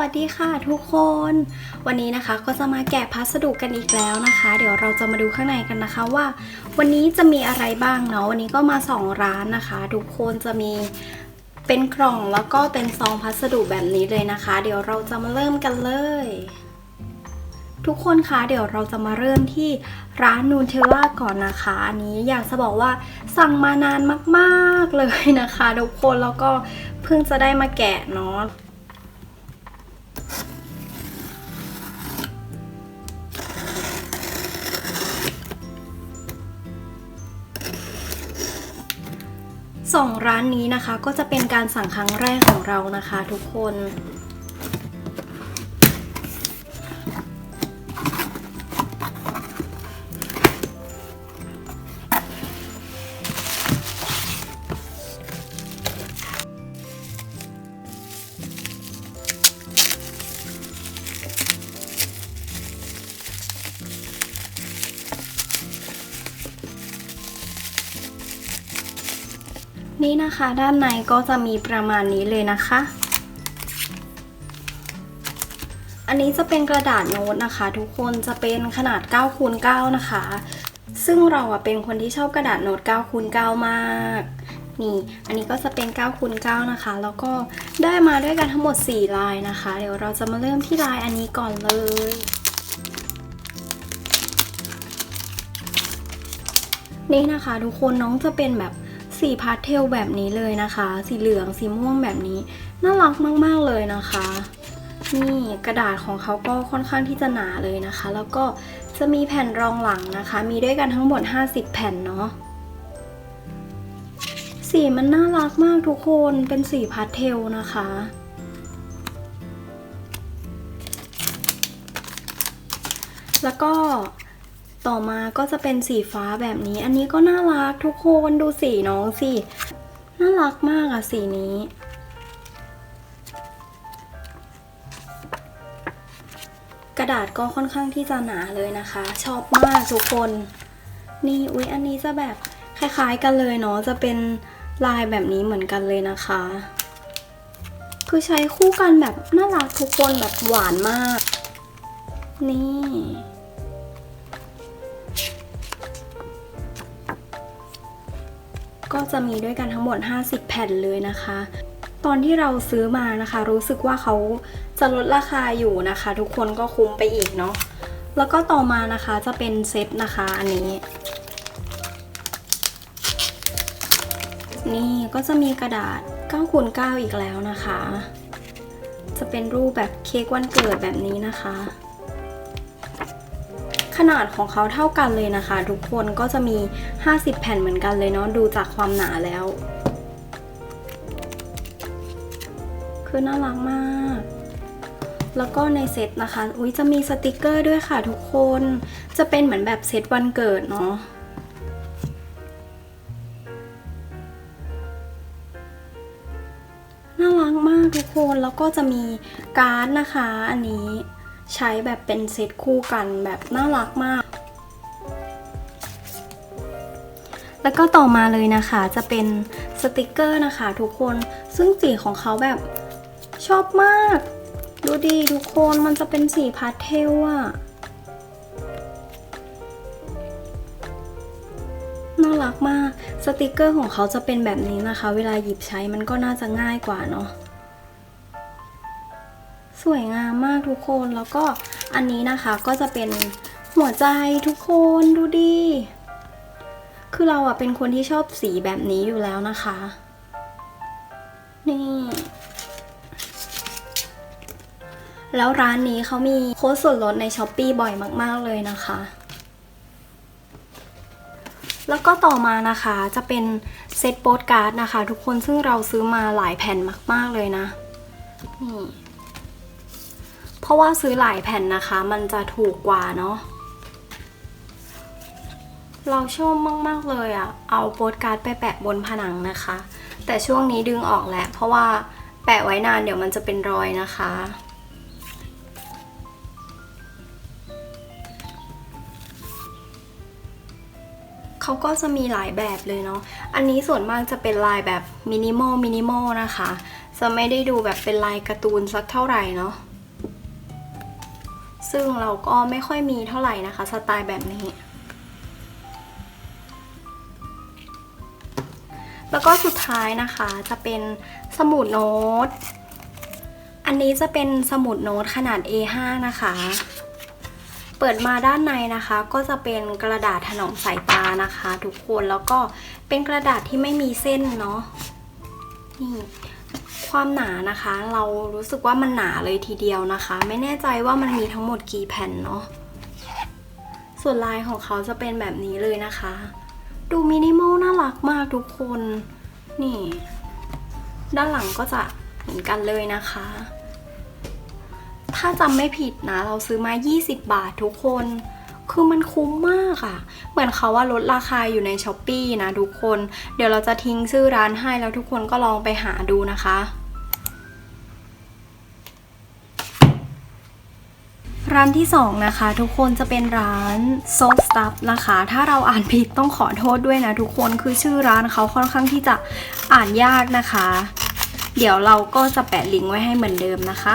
วัสดีค่ะทุกคน วันนี้นะคะก็จะมาแกะพัสดุกันอีกแล้วนะคะ เดี๋ยวเราจะมาดูข้างในกันนะคะว่า วันนี้จะมีอะไรบ้างเนาะวันนี้ก็มาสองร้านนะคะ ทุกคนจะมีเป็นกล่องแล้วก็เป็นซองพัสดุแบบนี้เลยนะคะ เดี๋ยวเราจะมาเริ่มกันเลย ทุกคนคะเดี๋ยวเราจะมาเริ่มที่ร้านนูนเทลล่าก่อนนะคะอันนี้อยากจะบอกว่าสั่งมานานมากๆเลยนะคะ ทุกคนแล้วก็เพิ่งจะได้มาแกะเนาะ สองร้านนี้นะคะ ก็จะเป็นการสั่งครั้งแรกของเรานะคะ ทุกคน นี่นะคะด้านในก็จะมีประมาณนี้เลยนะคะ อันนี้จะเป็นกระดาษโน้ตนะคะ ทุกคนจะเป็นขนาด9คูณ9นะคะ ซึ่งเราอะเป็นคนที่ชอบกระดาษโน้ต9คูณ9มากนี่ อันนี้ก็จะเป็น9คูณ9นะคะ แล้วก็ได้มาด้วยกันทั้งหมด 4 ลายนะคะ เดี๋ยวเราจะมาเริ่มที่ลายอันนี้ก่อนเลย นี่นะคะ ทุกคนน้องจะเป็นแบบ สีพาสเทลแบบนี้เลยนะคะ สีเหลืองสีม่วงแบบนี้ น่ารักมากๆเลยนะคะ นี่กระดาษของเขาก็ค่อนข้างที่จะหนาเลยนะคะ แล้วก็จะมีแผ่นรองหลังนะคะ มีด้วยกันทั้งหมด 50 แผ่นเนาะสีมันน่ารักมากทุกคนเป็นสีพาสเทลนะคะแล้วก็ ต่อมาก็จะเป็นสีฟ้าแบบนี้ อันนี้ก็น่ารักทุกคนดูสีน้องสิ น่ารักมากอะสีนี้ กระดาษก็ค่อนข้างที่จะหนาเลยนะคะ ชอบมากทุกคน นี่อุ๊ยอันนี้จะแบบคล้ายๆกันเลยเนาะจะเป็นลายแบบนี้เหมือนกันเลยนะคะ คือใช้คู่กันแบบน่ารักทุกคนแบบหวานมาก นี่ ก็จะมีด้วยกันทั้งหมด 50 แผ่นเลยนะคะ ตอนที่เราซื้อมานะคะ รู้สึกว่าเขาจะลดราคาอยู่นะคะ ทุกคนก็คุ้มไปอีกเนาะแล้วก็ต่อมานะคะจะเป็นเซตนะคะอันนี้ นี่ก็จะมีกระดาษ9คูณ9อีกแล้วนะคะ จะเป็นรูปแบบเค้กวันเกิดแบบนี้นะคะ ขนาดของเขาเท่ากันเลยนะคะ ทุกคนก็จะมี 50 แผ่นเหมือนกันเลยเนาะดูจากความหนาแล้ว คือน่ารักมาก แล้วก็ในเซตนะคะ อุ้ยจะมีสติกเกอร์ด้วยค่ะทุกคนจะเป็นเหมือนแบบเซตวันเกิดเนาะน่ารักมากทุกคนแล้วก็จะมีการ์ดนะคะอันนี้ ใช้แบบเป็นเซตคู่กันแบบน่ารักมาก แล้วก็ต่อมาเลยนะคะจะเป็นสติกเกอร์นะคะทุกคนซึ่งสีของเขาแบบชอบมาก ดูดีทุกคนมันจะเป็นสีพาสเทลอะน่ารักมาก สติกเกอร์ของเขาจะเป็นแบบนี้นะคะ เวลาหยิบใช้มันก็น่าจะง่ายกว่าเนาะ สวยงามมากทุกคนแล้วก็อันนี้นะคะก็จะเป็นหัวใจทุกคนดูดีคือเราอะเป็นคนที่ชอบสีแบบนี้อยู่แล้วนะคะ นี่ แล้วร้านนี้เขามีโค้ดส่วนลดในช้อปปีบ่อยมาก ๆ เลยนะคะ แล้วก็ต่อมานะคะจะเป็นเซตโปสการ์ดนะคะ ทุกคนซึ่งเราซื้อมาหลายแผ่นมาก ๆ เลยนะ นี่ เพราะว่าซื้อหลายแผ่นนะคะ มันจะถูกกว่าเนาะเราชอบมาก ๆ เลยอะเอาโปสการ์ดไปแปะบนผนังนะคะ แต่ช่วงนี้ดึงออกแล้ว เพราะว่าแปะไว้นานเดี๋ยวมันจะเป็นรอยนะคะ เขาก็จะมีหลายแบบเลยเนาะ อันนี้ส่วนมากจะเป็นลายแบบมินิมอลมินิมอลนะคะ จะไม่ได้ดูแบบเป็นลายการ์ตูนสักเท่าไหร่เนาะ ซึ่งเราก็ไม่ค่อยมีเท่าไหร่นะคะ สไตล์แบบนี้ แล้วก็สุดท้ายนะคะจะเป็นสมุดโน้ต อันนี้จะเป็นสมุดโน้ตขนาด A5 นะคะ เปิดมาด้านในนะคะ ก็จะเป็นกระดาษถนอมสายตานะคะ ทุกคนแล้วก็เป็นกระดาษที่ไม่มีเส้นเนาะนี่ ความหนานะคะ เรารู้สึกว่ามันหนาเลยทีเดียวนะคะ ไม่แน่ใจว่ามันมีทั้งหมดกี่แผ่นเนาะส่วนลายของเขาจะเป็นแบบนี้เลยนะคะ ดูมินิมอลน่ารักมากทุกคน นี่ ด้านหลังก็จะเหมือนกันเลยนะคะ ถ้าจำไม่ผิดนะ เราซื้อมา 20 บาททุกคน คือมันคุ้มมากอะ่ะ เหมือนเขาว่าลดราคาอยู่ในช้อปปีนะทุกคน เดี๋ยวเราจะทิ้งชื่อร้านให้แล้วทุกคนก็ลองไปหาดูนะคะร้านที่สองนะคะ ทุกคนจะเป็นร้าน s o Stuff นะคะ ถ้าเราอ่านผิดต้องขอโทษด้วยนะทุกคนคือชื่อร้านเขาค่อนข้างที่จะอ่านยากนะคะ เดี๋ยวเราก็จะแปะลิงก์ไว้ให้เหมือนเดิมนะคะ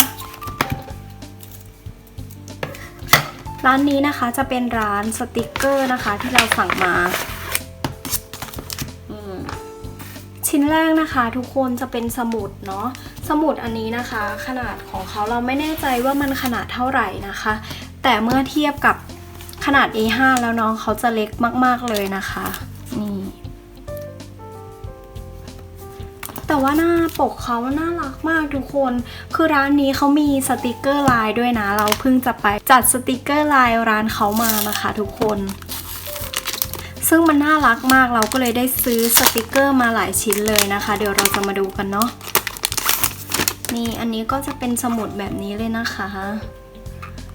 ร้านนี้นะคะจะเป็นร้านสติกเกอร์นะคะที่เราสั่งมา ชิ้นแรกนะคะทุกคนจะเป็นสมุดเนาะสมุดอันนี้นะคะ ขนาดของเขาเราไม่แน่ใจว่ามันขนาดเท่าไหร่นะคะ แต่เมื่อเทียบกับขนาด A5 แล้วน้องเขาจะเล็กมาก ๆเลยนะคะนี่ แต่ว่าหน้าปกเขาน่ารักมากทุกคน คือร้านนี้เขามีสติกเกอร์ลายด้วยนะ เราเพิ่งจะไปจัดสติกเกอร์ลายร้านเขามานะคะ ทุกคน ซึ่งมันน่ารักมากเราก็เลยได้ซื้อสติกเกอร์มาหลายชิ้นเลยนะคะ เดี๋ยวเราจะมาดูกันเนาะนี่อันนี้ก็จะเป็นสมุดแบบนี้เลยนะคะ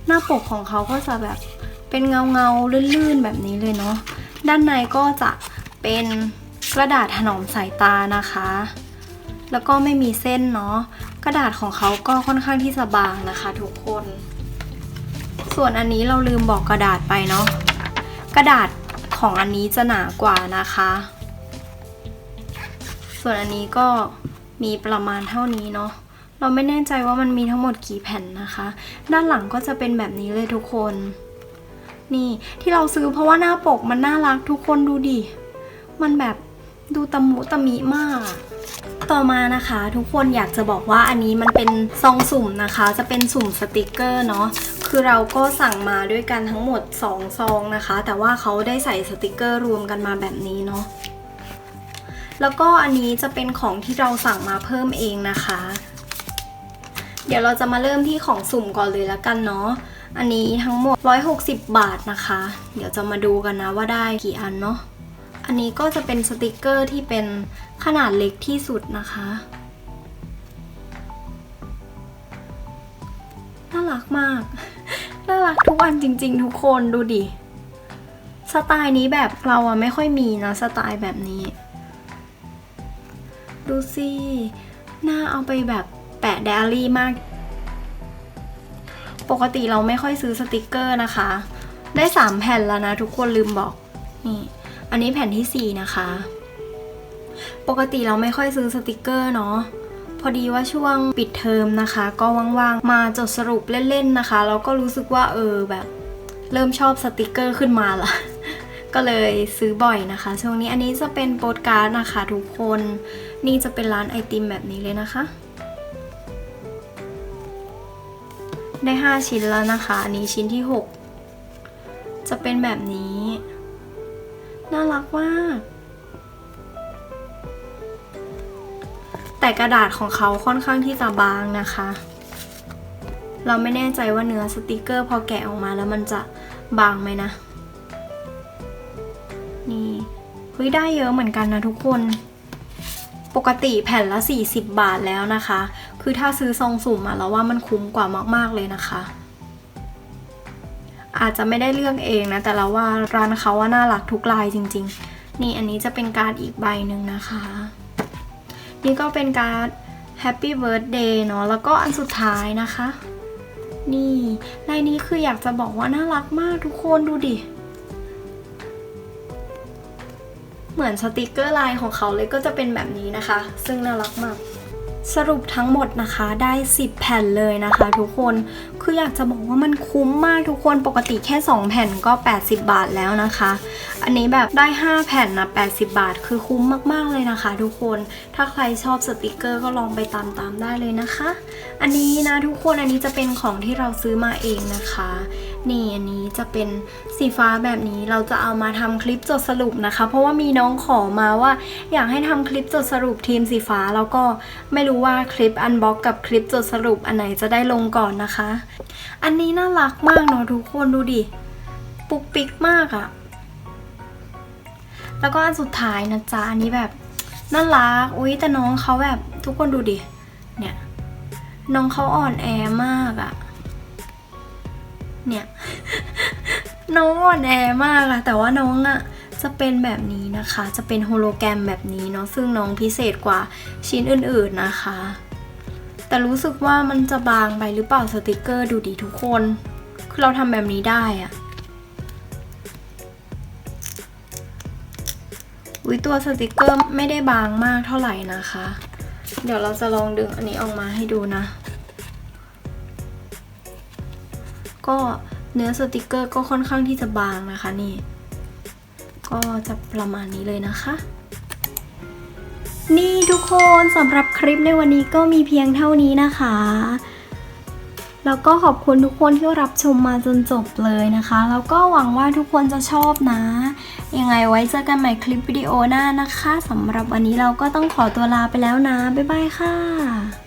หน้าปกของเขาก็จะแบบเป็นเงาเงาลื่นๆแบบนี้เลยเนาะด้านในก็จะเป็นกระดาษถนอมสายตานะคะ แล้วก็ไม่มีเส้นเนาะกระดาษของเขาก็ค่อนข้างที่จะบางนะคะทุกคน ส่วนอันนี้เราลืมบอกกระดาษไปเนาะกระดาษของอันนี้จะหนากว่านะคะ ส่วนอันนี้ก็มีประมาณเท่านี้เนาะเราไม่แน่ใจว่ามันมีทั้งหมดกี่แผ่นนะคะ ด้านหลังก็จะเป็นแบบนี้เลยทุกคน นี่ที่เราซื้อเพราะว่าหน้าปกมันน่ารักทุกคนดูดิ มันแบบดูตะมุตะมิมาก ต่อมานะคะ ทุกคนอยากจะบอกว่าอันนี้มันเป็นซองสุ่มนะคะ จะเป็นสุ่มสติกเกอร์เนาะคือเราก็สั่งมาด้วยกันทั้งหมด 2 ซองนะคะ แต่ว่าเขาได้ใส่สติกเกอร์รวมกันมาแบบนี้เนาะแล้วก็อันนี้จะเป็นของที่เราสั่งมาเพิ่มเองนะคะ เดี๋ยวเราจะมาเริ่มที่ของสุ่มก่อนเลยแล้วกันเนาะอันนี้ทั้งหมด 160 บาทนะคะ เดี๋ยวจะมาดูกันนะว่าได้กี่อันเนาะ อันนี้ก็จะเป็นสติกเกอร์ที่เป็นขนาดเล็กที่สุดนะคะ น่ารักมาก น่ารักทุกอันจริง ๆ ทุกคนดูดิ สไตล์นี้แบบเราอะไม่ค่อยมีนะ สไตล์แบบนี้ ดูสิน่าเอาไปแบบแปะไดอารี่มาก ปกติเราไม่ค่อยซื้อสติกเกอร์นะคะ ได้ 3 แผ่นแล้วนะทุกคนลืมบอก นี่ อันนี้แผ่นที่ 4 นะคะ ปกติเราไม่ค่อยซื้อสติกเกอร์เนาะพอดีว่าช่วงปิดเทอมนะคะ ก็ว่างๆ มาจดสรุปเล่นๆนะคะแล้วก็รู้สึกว่าเออแบบเริ่มชอบสติกเกอร์ขึ้นมาละก็เลยซื้อบ่อยนะคะ ช่วงนี้อันนี้จะเป็นโปสการ์ดนะคะทุกคนนี่จะเป็นร้านไอติมแบบนี้เลยนะคะ ได้ 5 ชิ้นแล้วนะคะ อันนี้ชิ้นที่ 6 จะเป็นแบบนี้ น่ารักมาก แต่กระดาษของเขาค่อนข้างที่จะบางนะคะ เราไม่แน่ใจว่าเนื้อสติกเกอร์พอแกะออกมาแล้วมันจะบางไหมนะ นี่เฮ้ยได้เยอะเหมือนกันนะทุกคนปกติแผ่นละ 40 บาทแล้วนะคะ คือถ้าซื้อซองสุ่มมาแล้วว่ามันคุ้มกว่ามาก ๆ เลยนะคะ อาจจะไม่ได้เลือกเองนะแต่เราว่าร้านเขาว่าน่ารักทุกลายจริง ๆ นี่อันนี้จะเป็นการดอีกใบหนึ่งนะคะ นี่ก็เป็นการ์ด Happy Birthday เนาะแล้วก็อันสุดท้ายนะคะ นี่ลายนี้คืออยากจะบอกว่าน่ารักมากทุกคนดูดิเหมือนสติกเกอร์ลายของเขาเลยก็จะเป็นแบบนี้นะคะ ซึ่งน่ารักมาก สรุปทั้งหมดนะคะได้ 10 แผ่นเลยนะคะ ทุกคนคืออยากจะบอกว่ามันคุ้มมากทุกคนปกติแค่ 2 แผ่นก็ 80 บาทแล้วนะคะ อันนี้แบบได้ 5 แผ่นนะ80 บาท คือคุ้มมากๆเลยนะคะ ทุกคนถ้าใครชอบสติกเกอร์ก็ลองไปตามๆได้เลยนะคะ อันนี้นะทุกคนอันนี้จะเป็นของที่เราซื้อมาเองนะคะ นี่อันนี้จะเป็นสีฟ้าแบบนี้เราจะเอามาทำคลิปจดสรุปนะคะ เพราะว่ามีน้องขอมาว่า อยากให้ทำคลิปจดสรุปทีมสีฟ้า แล้วก็ไม่รู้ว่าคลิปอันบ็อกกับคลิปจดสรุปอันไหนจะได้ลงก่อนนะคะ อันนี้น่ารักมากเนาะทุกคนดูดิปุกปิกมากอะแล้วก็อันสุดท้ายนะจ๊ะอันนี้แบบน่ารักอุ้ยแต่น้องเขาแบบทุกคนดูดิเนี่ยน้องเขาอ่อนแอมากอะ เนี่ย น้องอ่อนแอมากอะแต่ว่าน้องอะจะเป็นแบบนี้นะคะ จะเป็นโฮโลแกรมแบบนี้เนาะซึ่งน้องพิเศษกว่าชิ้นอื่นๆนะคะ แต่รู้สึกว่ามันจะบางไปหรือเปล่าสติกเกอร์ดูดิทุกคน คือเราทำแบบนี้ได้อะอุ้ยตัวสติกเกอร์ไม่ได้บางมากเท่าไหร่นะคะ เดี๋ยวเราจะลองดึงอันนี้ออกมาให้ดูนะ ก็เนื้อสติกเกอร์ก็ค่อนข้างที่จะบางนะคะนี่ ก็จะประมาณนี้เลยนะคะ นี่ทุกคนสำหรับคลิปในวันนี้ก็มีเพียงเท่านี้นะคะ แล้วก็ขอบคุณทุกคนที่รับชมมาจนจบเลยนะคะ แล้วก็หวังว่าทุกคนจะชอบนะ ยังไงไว้เจอกันใหม่คลิปวิดีโอหน้านะคะสำหรับวันนี้เราก็ต้องขอตัวลาไปแล้วนะ บ๊ายบายค่ะ